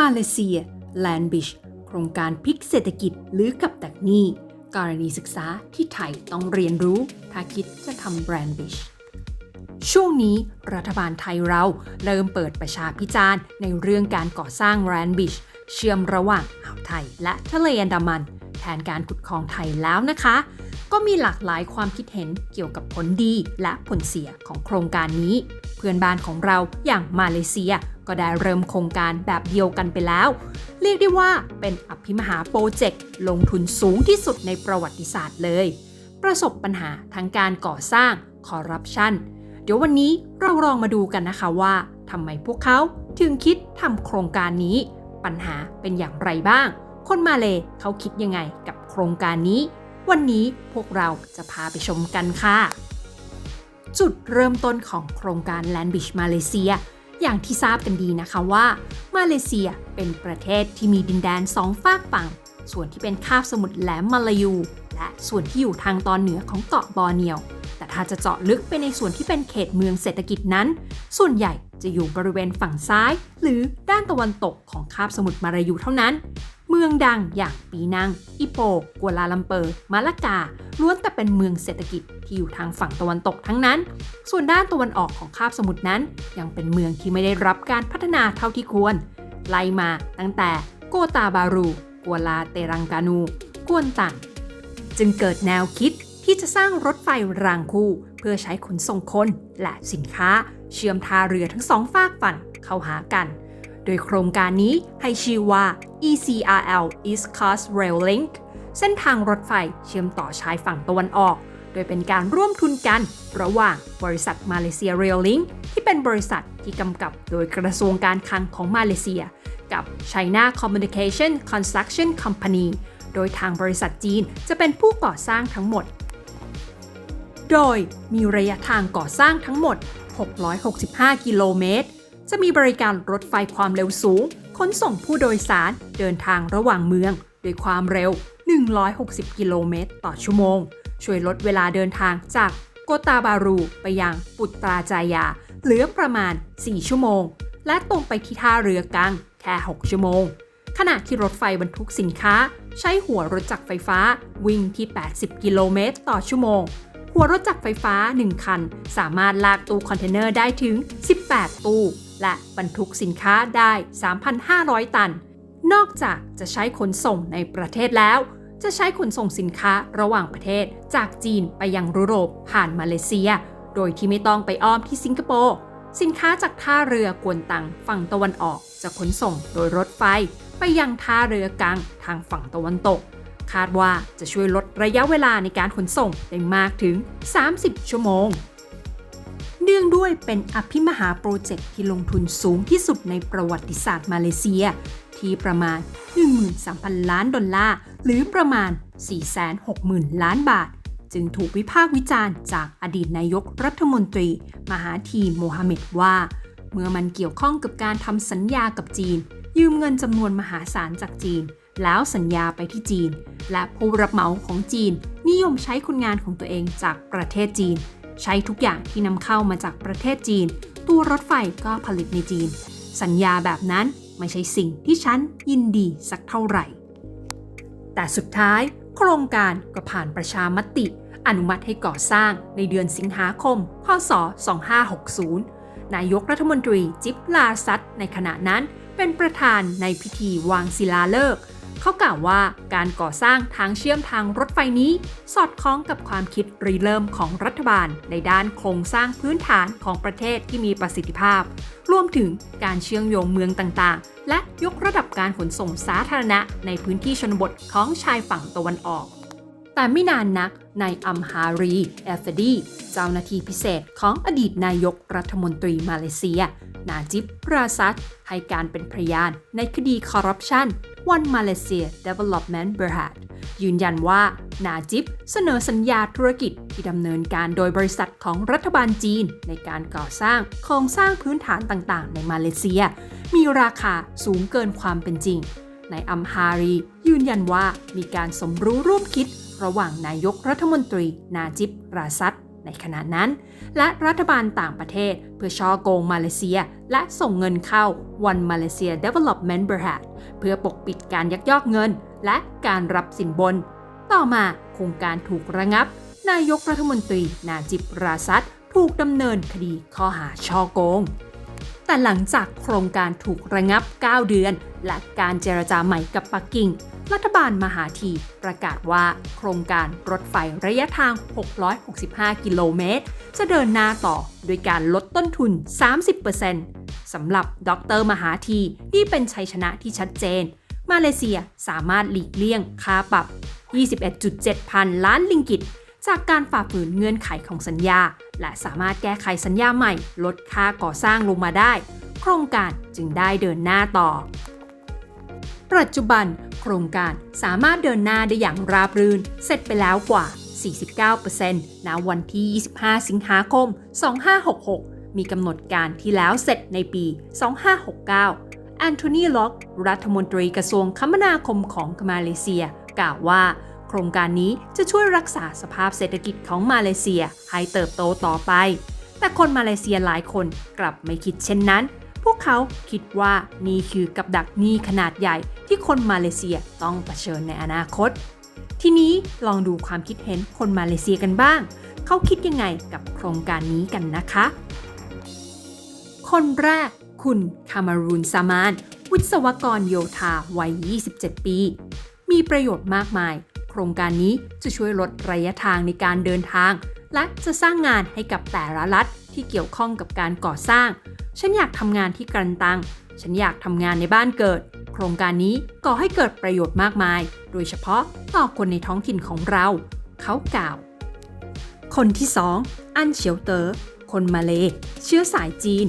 มาเลเซียแลนบิชโครงการพลิกเศรษฐกิจหรือกับดักหนี้กรณีศึกษาที่ไทยต้องเรียนรู้ ถ้าคิดจะทำแบรนด์บิชช่วงนี้รัฐบาลไทยเราเริ่มเปิดประชาพิจารณ์ในเรื่องการก่อสร้างแรนบิชเชื่อมระหว่างอ่าวไทยและทะเลอันดามัน แทนการขุดคลองไทยแล้วนะคะ ก็มีหลากหลายความคิดเห็นเกี่ยวกับผลดีและผลเสียของโครงการนี้ เพื่อนบ้านของเราอย่างมาเลเซียก็ได้เริ่มโครงการแบบเดียวกันไปแล้ว เรียกได้ว่าเป็นอภิมหาโปรเจกต์ลงทุนสูงที่สุดในประวัติศาสตร์เลย ประสบปัญหาทั้งการก่อสร้างคอร์รัปชันเดี๋ยววันนี้เราลองมาดูกันนะคะว่าทำไมพวกเขาถึงคิดทำโครงการนี้ ปัญหาเป็นอย่างไรบ้าง คนมาเลเขาคิดยังไงกับโครงการนี้ วันนี้พวกเราจะพาไปชมกันค่ะ จุดเริ่มต้นของโครงการ Land Beach มาเลเซีย อย่างที่ทราบกันดีนะคะว่า มาเลเซียเป็นประเทศที่มีดินแดนสองฝากฝั่ง ส่วนที่เป็นคาบสมุทรแหลมมาลายู และส่วนที่อยู่ทางตอนเหนือของเกาะบอร์เนียว แต่ถ้าจะเจาะลึกไปในส่วนที่เป็นเขตเมืองเศรษฐกิจนั้น ส่วนใหญ่จะอยู่บริเวณฝั่งซ้าย หรือด้านตะวันตกของคาบสมุทรมาลายูเท่านั้น เมืองดังอย่างปีนัง อิโป กัวลาลัมเปอร์ มาละกา ล้วนแต่เป็นเมืองเศรษฐกิจที่อยู่ทางฝั่งตะวันตกทั้งนั้น ส่วนด้านตะวันออกของคาบสมุทรนั้น ยังเป็นเมืองที่ไม่ได้รับการพัฒนาเท่าที่ควร ไล่มาตั้งแต่โกตาบารู กัวลาเตรังกานู กวนตัน จึงเกิดแนวคิดที่จะสร้างรถไฟรางคู่ เพื่อใช้ขนส่งคนและสินค้า เชื่อมท่าเรือทั้งสองฝากฝั่งเข้าหากัน โดยโครงการนี้ให้ชื่อว่า ECRL East Coast Rail Link เส้นทางรถไฟเชื่อมต่อชายฝั่งตะวันออก โดยเป็นการร่วมทุนกัน ระหว่างบริษัทมาเลเซีย Rail Link ที่เป็นบริษัทที่กำกับโดยกระทรวงการคลังของมาเลเซีย กับ China Communication Construction Company โดยทางบริษัทจีนจะเป็นผู้ก่อสร้างทั้งหมด โดยมีระยะทางก่อสร้างทั้งหมด 665 กิโลเมตร จะมีบริการรถไฟความเร็วสูง ขนส่งผู้โดยสารเดินทางระหว่างเมืองโดยความเร็ว 160 กิโลเมตรต่อชั่วโมง ช่วยลดเวลาเดินทางจากโกตาบารูไปยังปุตตราจายา เหลือประมาณ 4 ชั่วโมง และตรงไปที่ท่าเรือกังแค่ 6 ชั่วโมง ขณะที่รถไฟบรรทุกสินค้า ใช้หัวรถจักรไฟฟ้าวิ่งที่ 80 กิโลเมตรต่อชั่วโมง หัวรถจักรไฟฟ้า 1 คัน สามารถลากตู้คอนเทนเนอร์ได้ถึง 18 ตู้ และบรรทุกสินค้าได้ 3,500 ตัน นอกจากจะใช้ขนส่งในประเทศแล้ว จะใช้ขนส่งสินค้าระหว่างประเทศจากจีนไปยังยุโรปผ่านมาเลเซีย โดยที่ไม่ต้องไปอ้อมที่สิงคโปร์ สินค้าจากท่าเรือกวนตังฝั่งตะวันออก จะขนส่งโดยรถไฟ ไปยังท่าเรือกังทางฝั่งตะวันตก คาดว่าจะช่วยลดระยะเวลาในการขนส่งได้มากถึง 30 ชั่วโมง เนื่องด้วยเป็นอภิมหาโปรเจกต์ที่ลงทุนสูงที่สุดในประวัติศาสตร์มาเลเซีย ที่ประมาณ 13,000 ล้านดอลลาร์ หรือประมาณ 460,000 ล้านบาท จึงถูกวิพากษ์วิจารณ์จากอดีตนายกรัฐมนตรี มหาธีโมฮัมเหม็ดว่า เมื่อมันเกี่ยวข้องกับการทำสัญญากับจีน ยืมเงินจำนวนมหาศาลจากจีน แล้วสัญญาไปที่จีน และผู้รับเหมาของจีน นิยมใช้คนงานของตัวเองจากประเทศจีน ใช้ทุกอย่างที่นำเข้ามาจากประเทศจีน ตัวรถไฟก็ผลิตในจีน สัญญาแบบนั้นไม่ใช่สิ่งที่ฉันยินดีสักเท่าไหร่ แต่สุดท้ายโครงการก็ผ่านประชามติ อนุมัติให้ก่อสร้างในเดือนสิงหาคม พศ 2560 นายกรัฐมนตรีจิบลาซัดในขณะนั้นเป็นประธานในพิธีวางศิลาฤกษ์ เขากล่าวว่าการก่อสร้างทางเชื่อมทางรถไฟนี้ สอดคล้องกับความคิดริเริ่มของรัฐบาล ในด้านโครงสร้างพื้นฐานของประเทศที่มีประสิทธิภาพ รวมถึงการเชื่อมโยงเมืองต่างๆ และยกระดับการขนส่งสาธารณะในพื้นที่ชนบทของชายฝั่งตะวันออก แต่ไม่นานนักนายอัมฮารีเอฟดี เจ้าหน้าที่พิเศษของอดีตนายกรัฐมนตรีมาเลเซีย นาจิบราซัดให้การเป็นพยานในคดีคอร์รัปชัน One Malaysia Development Berhad ยืนยันว่า นาจิบเสนอสัญญาธุรกิจที่ดำเนินการโดยบริษัทของรัฐบาลจีน ในการก่อสร้างโครงสร้างพื้นฐานต่างๆ ในมาเลเซีย มีราคาสูงเกินความเป็นจริงนายอัมฮารียืนยันว่ามีการสมรู้ร่วมคิด ระหว่างนายกรัฐมนตรีนาจิบราซัดในขณะนั้น และรัฐบาลต่างประเทศเพื่อช่อโกงมาเลเซีย และส่งเงินเข้า One Malaysia Development Berhad เพื่อปกปิดการยักยอกเงิน และการรับสินบน ต่อมาโครงการถูกระงับ นายกรัฐมนตรีนาจิบราซัดถูกดำเนินคดีข้อหาช่อโกง แต่หลังจากโครงการถูกระงับ 9 เดือน และการเจรจาใหม่กับปักกิ่ง รัฐบาลมหาธีประกาศว่าโครงการรถไฟระยะทาง 665 กิโลเมตร จะเดินหน้าต่อโดยการลดต้นทุน 30%สำหรับดรมหาธีนี่เป็นชัยชนะที่ชัดเจน มาเลเซียสามารถหลีกเลี่ยงค่าปรับ 21.7 พันล้านลิงกิต จากการฝ่าฝืนเงื่อนไขของสัญญา และสามารถแก้ไขสัญญาใหม่ ลดค่าก่อสร้างลงมาได้ โครงการจึงได้เดินหน้าต่อ ปัจจุบัน โครงการสามารถเดินหน้าได้อย่างราบรื่น เสร็จไปแล้วกว่า 49%ณวันที่ 25 สิงหาคม 2566 มีกำหนดการที่แล้วเสร็จในปี 2569 แอนโทนี ล็อก รัฐมนตรีกระทรวงคมนาคมของมาเลเซีย กล่าวว่า โครงการนี้จะช่วยรักษาสภาพเศรษฐกิจของมาเลเซียให้เติบโตต่อไป แต่คนมาเลเซียหลายคนกลับไม่คิดเช่นนั้น พวกเขาคิดว่านี่คือกับดักหนี้ขนาดใหญ่ที่คนมาเลเซียต้องเผชิญในอนาคต ทีนี้ลองดูความคิดเห็นคนมาเลเซียกันบ้าง เขาคิดยังไงกับโครงการนี้กันนะคะ คนแรกคุณคามารูนซามาน วิศวกรโยธาวัย 27 ปี มีประโยชน์มากมาย ครงการนี้จะช่วยลดระยะทางในการเดินทาง และจะสร้างงานให้กับแต่ละรัฐที่เกี่ยวข้องกับการก่อสร้าง ฉันอยากทำงานที่กันตัง ฉันอยากทำงานในบ้านเกิด โครงการนี้ก่อให้เกิดประโยชน์มากมาย โดยเฉพาะต่อคนในท้องถิ่นของเรา เขากล่าว คนที่2อันเฉียวเตอ๋อ คนมาเลเชื้อสายจีน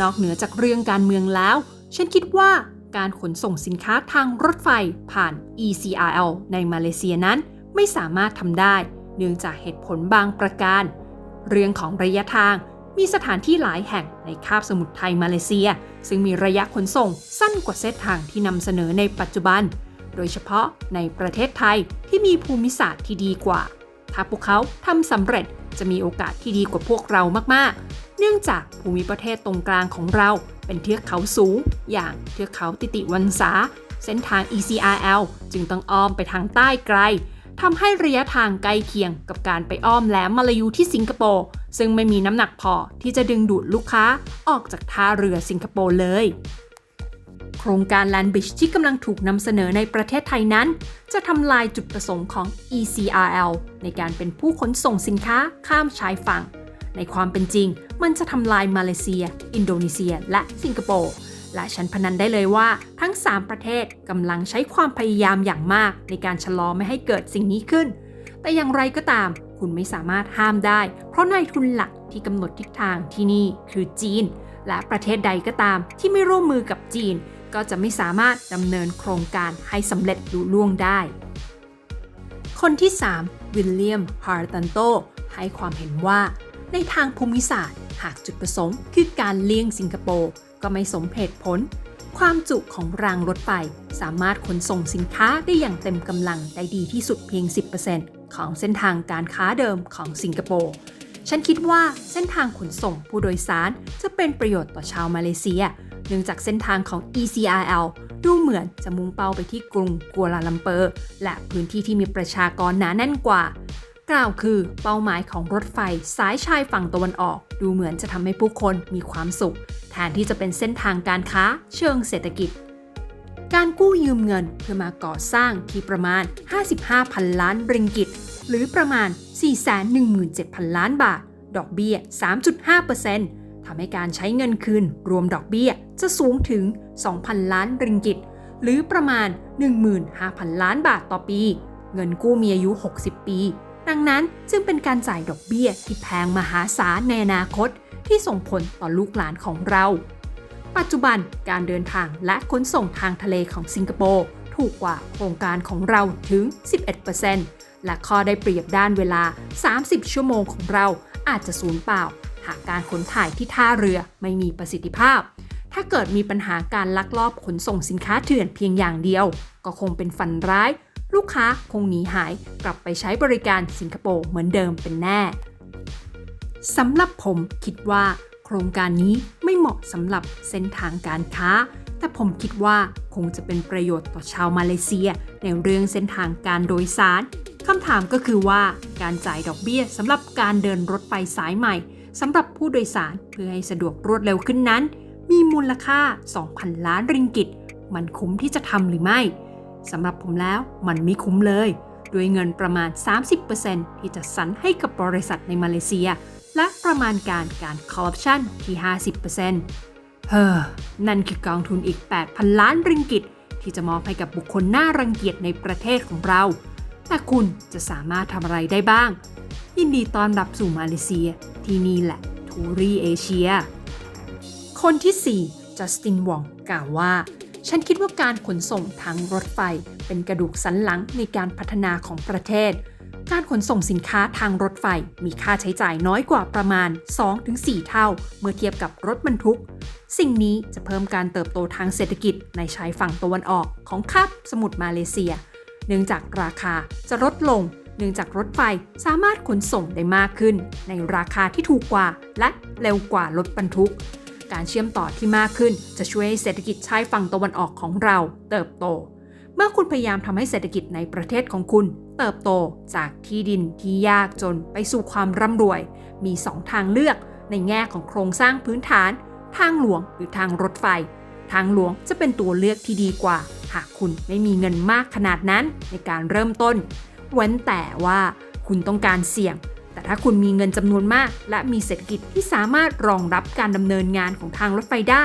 นอกเหนือจากเรื่องการเมืองแล้ว ฉันคิดว่า การขนส่งสินค้าทางรถไฟผ่าน ECRL ในมาเลเซียนั้นไม่สามารถทำได้ เนื่องจากเหตุผลบางประการ เรื่องของระยะทางมีสถานที่หลายแห่งในคาบสมุทรไทยมาเลเซีย ซึ่งมีระยะขนส่งสั้นกว่าเส้นทางที่นำเสนอในปัจจุบัน โดยเฉพาะในประเทศไทยที่มีภูมิศาสตร์ที่ดีกว่า ถ้าพวกเขาทำสำเร็จจะมีโอกาสที่ดีกว่าพวกเรามากๆ เนื่องจากภูมิประเทศตรงกลางของเราเป็นเทือกเขาสูง อย่างเทือกเขาติติวันสา เส้นทาง ECRL จึงต้องอ้อมไปทางใต้ไกลทำให้ระยะทางใกล้เคียงกับการไปอ้อมแหลมมาลายูที่สิงคโปร์ซึ่งไม่มีน้ำหนักพอที่จะดึงดูดลูกค้าออกจากท่าเรือสิงคโปร์เลย โครงการ Land Bridge ที่กำลังถูกนำเสนอในประเทศไทยนั้น จะทำลายจุดประสงค์ของ ECRL ในการเป็นผู้ขนส่งสินค้าข้ามชายฝั่ง ในความเป็นจริง มันจะทำลายมาเลเซีย อินโดนีเซีย และสิงคโปร์ และฉันพนันได้เลยว่าทั้ง 3 ประเทศกำลังใช้ความพยายามอย่างมากในการชะลอไม่ให้เกิดสิ่งนี้ขึ้น แต่อย่างไรก็ตาม คุณไม่สามารถห้ามได้ เพราะนายทุนหลักที่กำหนดทิศทางที่นี่คือจีน และประเทศใดก็ตามที่ไม่ร่วมมือกับจีน ก็จะไม่สามารถดำเนินโครงการให้สำเร็จลุล่วงได้ คนที่ 3 วิลเลียม ฮาร์ตันโตให้ความเห็นว่า ในทางภูมิศาสตร์ หากจุดประสงค์คือการเลี่ยงสิงคโปร์ก็ไม่สมเหตุผล ความจุของรางรถไฟสามารถขนส่งสินค้าได้อย่างเต็มกำลังได้ดีที่สุดเพียง 10%ของเส้นทางการค้าเดิมของสิงคโปร์ฉันคิดว่าเส้นทางขนส่งผู้โดยสารจะเป็นประโยชน์ต่อชาวมาเลเซีย เนื่องจากเส้นทางของ ECRL ดูเหมือนจะมุ่งเป้าไปที่กรุงกัวลาลัมเปอร์ และพื้นที่ที่มีประชากรหนาแน่นกว่า กล่าวคือเป้าหมายของรถไฟสายชายฝั่งตะวันออก ดูเหมือนจะทำให้ผู้คนมีความสุข แทนที่จะเป็นเส้นทางการค้าเชิงเศรษฐกิจ การกู้ยืมเงินเพื่อมาก่อสร้างที่ประมาณ 55พันล้านริงกิต หรือประมาณ 417,000 ล้านบาท ดอกเบี้ย 3.5%ทำให้การใช้เงินคืนรวมดอกเบี้ยจะสูงถึง 2,000 ล้านริงกิต หรือประมาณ 15,000 ล้านบาทต่อปี เงินกู้มีอายุ 60 ปี ดังนั้นจึงเป็นการจ่ายดอกเบี้ยที่แพงมหาศาลในอนาคตที่ส่งผลต่อลูกหลานของเรา ปัจจุบันการเดินทางและขนส่งทางทะเลของสิงคโปร์ถูกกว่าโครงการของเราถึง 11%และข้อได้เปรียบด้านเวลา 30 ชั่วโมงของเราอาจจะสูญเปล่า หากการขนถ่ายที่ท่าเรือไม่มีประสิทธิภาพ ถ้าเกิดมีปัญหาการลักลอบขนส่งสินค้าเถื่อนเพียงอย่างเดียว ก็คงเป็นฝันร้าย ลูกค้าคงหนีหายกลับไปใช้บริการสิงคโปร์เหมือนเดิมเป็นแน่สำหรับผมคิดว่า โครงการนี้ไม่เหมาะสำหรับเส้นทางการค้า แต่ผมคิดว่าคงจะเป็นประโยชน์ต่อชาวมาเลเซีย ในเรื่องเส้นทางการโดยสารคำถามก็คือว่าการจ่ายดอกเบี้ยสำหรับการเดินรถไฟสายใหม่สำหรับผู้โดยสารเพื่อให้สะดวกรวดเร็วขึ้นนั้น มีมูลค่า 2,000 ล้านริงกิต มันคุ้มที่จะทำหรือไม่ สำหรับผมแล้วมันไม่คุ้มเลย ด้วยเงินประมาณ 30%ที่จะสรรให้กับบริษัทในมาเลเซีย และประมาณการการคอร์รัปชันที่ 50%เฮ้อ นั่นคือกองทุนอีก 8,000 ล้านริงกิต ที่จะมอบให้กับบุคคลน่ารังเกียจในประเทศของเรา แต่คุณจะสามารถทำอะไรได้บ้าง ยินดีต้อนรับสู่มาเลเซีย ที่นี่แหละทูรีเอเชีย คนที่ 4จัสตินวองกล่าวว่า ฉันคิดว่าการขนส่งทางรถไฟ เป็นกระดูกสันหลังในการพัฒนาของประเทศ การขนส่งสินค้าทางรถไฟมีค่าใช้จ่ายน้อยกว่าประมาณ 2-4 เท่า เมื่อเทียบกับรถบรรทุก สิ่งนี้จะเพิ่มการเติบโตทางเศรษฐกิจในชายฝั่งตะวันออกของคาบสมุทรมาเลเซีย เนื่องจากราคาจะลดลง เนื่องจากรถไฟสามารถขนส่งได้มากขึ้น ในราคาที่ถูกกว่าและเร็วกว่ารถบรรทุก การเชื่อมต่อที่มากขึ้น จะช่วยให้เศรษฐกิจชายฝั่งตะวันออกของเรา เติบโต เมื่อคุณพยายามทำให้เศรษฐกิจในประเทศของคุณ เติบโตจากที่ดินที่ยากจนไปสู่ความร่ำรวย มี 2 ทางเลือกในแง่ของโครงสร้างพื้นฐาน ทางหลวงหรือทางรถไฟ ทางหลวงจะเป็นตัวเลือกที่ดีกว่า หากคุณไม่มีเงินมากขนาดนั้นในการเริ่มต้น เว้นแต่ว่าคุณต้องการเสี่ยง แต่ถ้าคุณมีเงินจำนวนมาก และมีเศรษฐกิจที่สามารถรองรับการดำเนินงานของทางรถไฟได้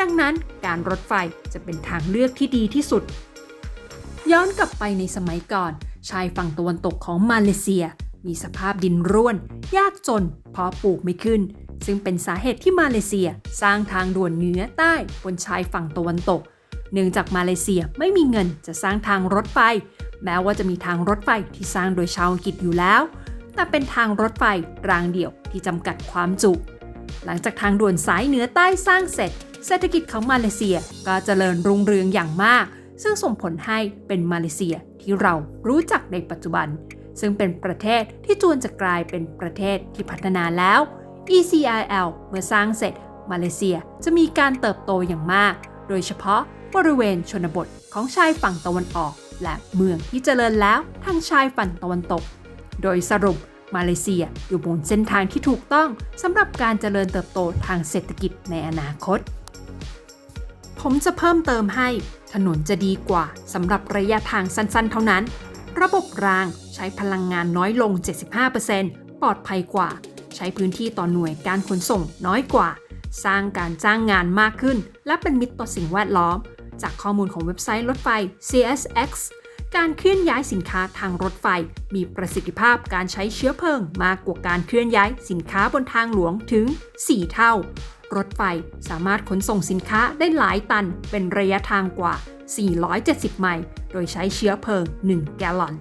ดังนั้นการรถไฟจะเป็นทางเลือกที่ดีที่สุด ย้อนกลับไปในสมัยก่อน ชายฝั่งตะวันตกของมาเลเซีย มีสภาพดินร่วน ยากจนเพราะปลูกไม่ขึ้น ซึ่งเป็นสาเหตุที่มาเลเซียสร้างทางด่วนเหนือใต้บนชายฝั่งตะวันตก เนื่องจากมาเลเซียไม่มีเงินจะสร้างทางรถไฟ แม้ว่าจะมีทางรถไฟที่สร้างโดยชาวอังกฤษอยู่แล้ว แต่เป็นทางรถไฟรางเดี่ยวที่จำกัดความจุ หลังจากทางด่วนสายเหนือใต้สร้างเสร็จ เศรษฐกิจของมาเลเซียก็เจริญรุ่งเรืองอย่างมาก ซึ่งส่งผลให้เป็นมาเลเซียที่เรารู้จักในปัจจุบัน ซึ่งเป็นประเทศที่จวนจะกลายเป็นประเทศที่พัฒนาแล้ว ECIL เมื่อสร้างเสร็จ มาเลเซียจะมีการเติบโตอย่างมาก โดยเฉพาะบริเวณชนบทของชายฝั่งตะวันออก และเมืองที่เจริญแล้วทางชายฝั่งตะวันตก โดยสรุปมาเลเซียอยู่บนเส้นทางที่ถูกต้องสำหรับการเจริญเติบโตทางเศรษฐกิจในอนาคต ผมจะเพิ่มเติมให้ถนนจะดีกว่าสำหรับระยะทางสั้นๆ เท่านั้น ระบบรางใช้พลังงานน้อยลง 75%ปลอดภัยกว่า ใช้พื้นที่ต่อหน่วยการขนส่งน้อยกว่า สร้างการจ้างงานมากขึ้น และเป็นมิตรต่อสิ่งแวดล้อม จากข้อมูลของเว็บไซต์รถไฟ CSX การเคลื่อนย้ายสินค้าทางรถไฟ มีประสิทธิภาพการใช้เชื้อเพลิงมากกว่าการเคลื่อนย้ายสินค้าบนทางหลวงถึง 4 เท่า รถไฟสามารถขนส่งสินค้าได้หลายตันเป็นระยะทางกว่า 470 ไมล์โดยใช้เชื้อเพลิง 1 แกลลอน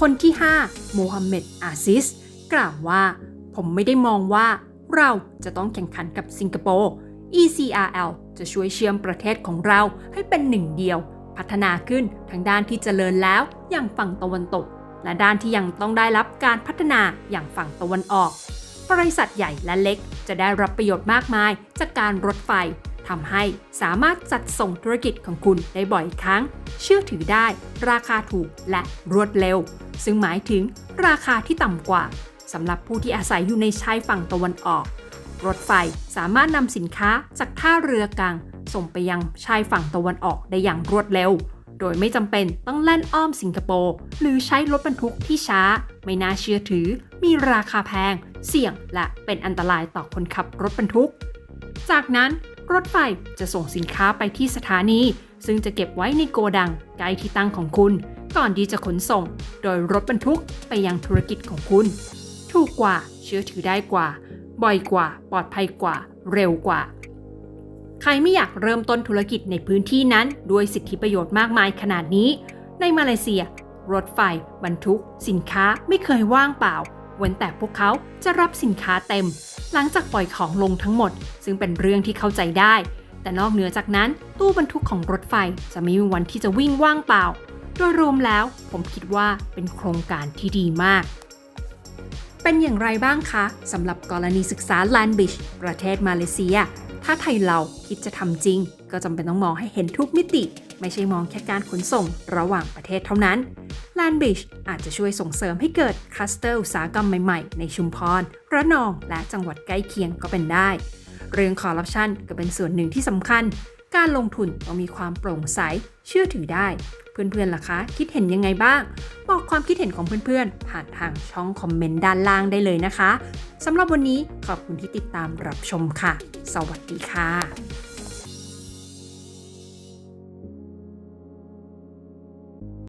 คนที่ 5 โมฮัมเหม็ด อาซิส กล่าวว่า ผมไม่ได้มองว่าเราจะต้องแข่งขันกับสิงคโปร์ ECRL จะช่วยเชื่อมประเทศของเราให้เป็นหนึ่งเดียว พัฒนาขึ้นทั้งด้านที่เจริญแล้วอย่างฝั่งตะวันตก และด้านที่ยังต้องได้รับการพัฒนาอย่างฝั่งตะวันออก บริษัทใหญ่และเล็กจะได้รับประโยชน์มากมายจากการรถไฟทำให้สามารถจัดส่งธุรกิจของคุณได้บ่อยครั้ง เชื่อถือได้ ราคาถูกและรวดเร็ว ซึ่งหมายถึงราคาที่ต่ำกว่าสำหรับผู้ที่อาศัยอยู่ในชายฝั่งตะวันออก รถไฟสามารถนำสินค้าจากท่าเรือกลาง ส่งไปยังชายฝั่งตะวันออกได้อย่างรวดเร็ว โดยไม่จำเป็นต้องแล่นอ้อมสิงคโปร์หรือใช้รถบรรทุกที่ช้า ไม่น่าเชื่อถือ มีราคาแพง เสี่ยงและเป็นอันตรายต่อคนขับรถบรรทุก จากนั้นรถไฟจะส่งสินค้าไปที่สถานี ซึ่งจะเก็บไว้ในโกดังใกล้ที่ตั้งของคุณ ก่อนที่จะขนส่ง โดยรถบรรทุกไปยังธุรกิจของคุณ ถูกกว่าเชื่อถือได้กว่า บ่อยกว่า ปลอดภัยกว่า เร็วกว่า ใครไม่อยากเริ่มต้นธุรกิจในพื้นที่นั้น ด้วยสิทธิประโยชน์มากมายขนาดนี้ ในมาเลเซีย รถไฟ บรรทุก สินค้าไม่เคยว่างเปล่าเว้นแต่พวกเขาจะรับสินค้าเต็ม หลังจากปล่อยของลงทั้งหมด ซึ่งเป็นเรื่องที่เข้าใจได้ แต่นอกเหนือจากนั้น ตู้บรรทุกของรถไฟจะไม่มีวันที่จะวิ่งว่างเปล่า โดยรวมแล้วผมคิดว่าเป็นโครงการที่ดีมาก เป็นอย่างไรบ้างคะสำหรับกรณีศึกษา Land Bridge ประเทศมาเลเซีย ถ้าไทยเราคิดจะทำจริง ก็จำเป็นต้องมองให้เห็นทุกมิติ ไม่ใช่มองแค่การขนส่งระหว่างประเทศเท่านั้น Land Bridge อาจจะช่วยส่งเสริมให้เกิดคลัสเตอร์อุตสาหกรรมใหม่ๆ ในชุมพร ระนอง และจังหวัดใกล้เคียงก็เป็นได้ เรื่องคอร์รัปชันก็เป็นส่วนหนึ่งที่สำคัญ การลงทุนต้องมีความโปร่งใสเชื่อถือได้ เพื่อนๆล่ะคะ คิดเห็นยังไงบ้าง บอกความคิดเห็นของเพื่อนๆ ผ่านทางช่องคอมเมนต์ด้านล่างได้เลยนะคะสำหรับวันนี้ขอบคุณที่ติดตามรับชมค่ะ สวัสดีค่ะ